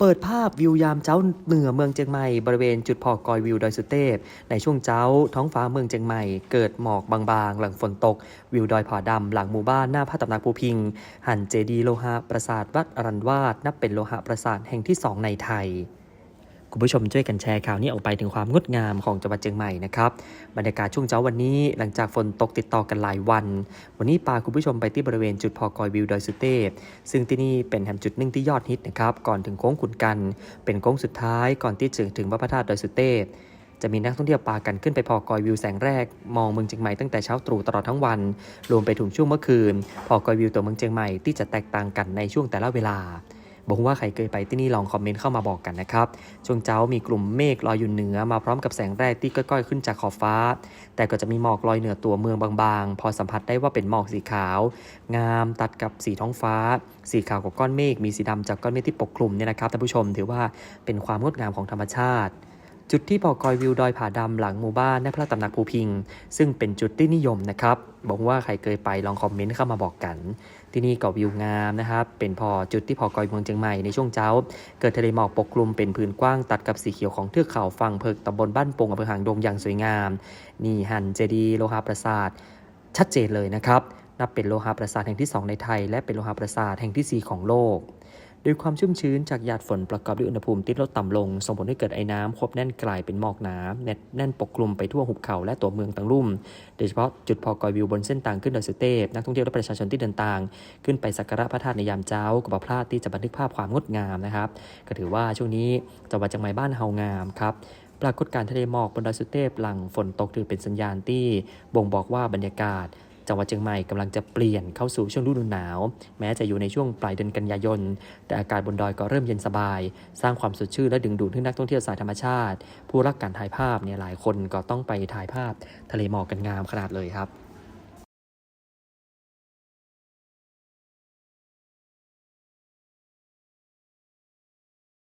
เปิดภาพวิวยามเจ้าเหนือเมืองเจียงใหม่บริเวณจุดพอกอยวิวดอยสุเทพในช่วงเจ้าท้องฟ้าเมืองเจียงใหม่เกิดหมอกบางๆ หลังฝนตก วิวดอยผาดำหลังหมู่บ้านหน้าพระตำหนักภูพิง หันเจดีโลหะปราสาทวัดอรันวาดนับเป็นโลหะปราสาทแห่งที่สองในไทย คุณผู้ชมช่วยกันแชร์ข่าวนี้ออกไปถึงความงดงามของจังหวัดเชียงใหม่นะครับบรรยากาศช่วงเช้าวันนี้หลังจากฝนตกติดต่อกันหลายวัน วันนี้พาคุณผู้ชมไปที่บริเวณจุดพอกอยวิวดอยสุเทพซึ่งที่นี่เป็นแห่งจุดหนึ่งที่ยอดฮิตนะครับก่อนถึงโค้งขุนกัน เป็นโค้งสุดท้ายก่อนที่จะถึงพระพระธาตุดอยสุเทพจะมีนักท่องเที่ยวปากันขึ้นไปพอกอยวิวแสงแรก มองเมืองเชียงใหม่ตั้งแต่เช้าตรู่ตลอดทั้งวัน รวมไปถึงช่วงเมื่อคืน พอกอยวิวตัวเมืองเชียงใหม่ที่จะแตกต่างกันในช่วงแต่ละเวลา บอกว่าใครเคยไปที่นี่ลองคอมเมนต์เข้ามาบอกกันนะครับ ช่วงเช้ามีกลุ่มเมฆลอยอยู่เหนือมาพร้อมกับแสงแรกที่ก้อยๆ ขึ้นจากขอบฟ้า แต่ก็จะมีหมอกลอยเหนือตัวเมืองบางๆ พอสัมผัสได้ว่าเป็นหมอกสีขาว งามตัดกับสีท้องฟ้า สีขาวกับก้อนเมฆมีสีดำจากก้อนเมฆที่ปกคลุมเนี่ยนะครับท่านผู้ชมถือว่าเป็นความงดงามของธรรมชาติ จุดที่พอกอยวิวดอยผาดำหลังหมู่บ้านในพระตำหนักภูพิง ซึ่งเป็นจุดที่นิยมนะครับบอกว่าใครเคยไปลองคอมเมนต์เข้ามาบอกกัน ที่นี่ก็วิวงามนะครับเป็นพอจุดที่พอกอยเมืองเชียงใหม่ในช่วงเช้า เกิดทะเลหมอกปกคลุมเป็นพื้นกว้างตัดกับสีเขียวของเทือกเขาฝั่งเพิกตำบลบ้านโป่งอำเภอหางดงอย่างสวยงาม นี่หันเจดีโลหะปราสาทชัดเจนเลยนะครับนับเป็นโลหะปราสาทแห่งที่ 2 ในไทย และเป็นโลหะปราสาทแห่งทีสี่4 ของโลก โดยความชุ่มชื้นจากหยาดฝนประกอบด้วยอุณหภูมิที่ลดต่ำลง ส่งผลให้เกิดไอ้น้ำควบแน่นกลายเป็นหมอกหนาแน่นแน่นปกคลุมไปทั่วหุบเขาและตัวเมืองต่างรุ่ม โดยเฉพาะจุดพอกอยวิวบนเส้นทางขึ้นดอยสุเทพนักท่องเที่ยวและประชาชนที่เดินทาง ขึ้นไปสักการะพระธาตุในยามเช้าก็บ่พลาดที่จะบันทึกภาพความงดงามนะครับ ก็ถือว่าช่วงนี้จังหวัดเชียงใหม่บ้านเฮางามครับปรากฏการทะเลหมอกบนดอยสุเทพหลังฝนตกถือเป็นสัญญาณที่บ่งบอกว่าบรรยากาศ จังหวัดเชียงใหม่กำลังจะเปลี่ยนเข้าสู่ช่วงฤดูหนาว แม้จะอยู่ในช่วงปลายเดือนกันยายน แต่อากาศบนดอยก็เริ่มเย็นสบาย สร้างความสดชื่นและดึงดูดให้นักท่องเที่ยวสายธรรมชาติ ผู้รักการถ่ายภาพเนี่ยหลายคนก็ต้องไปถ่ายภาพทะเลหมอกกันงามขนาดเลยครับ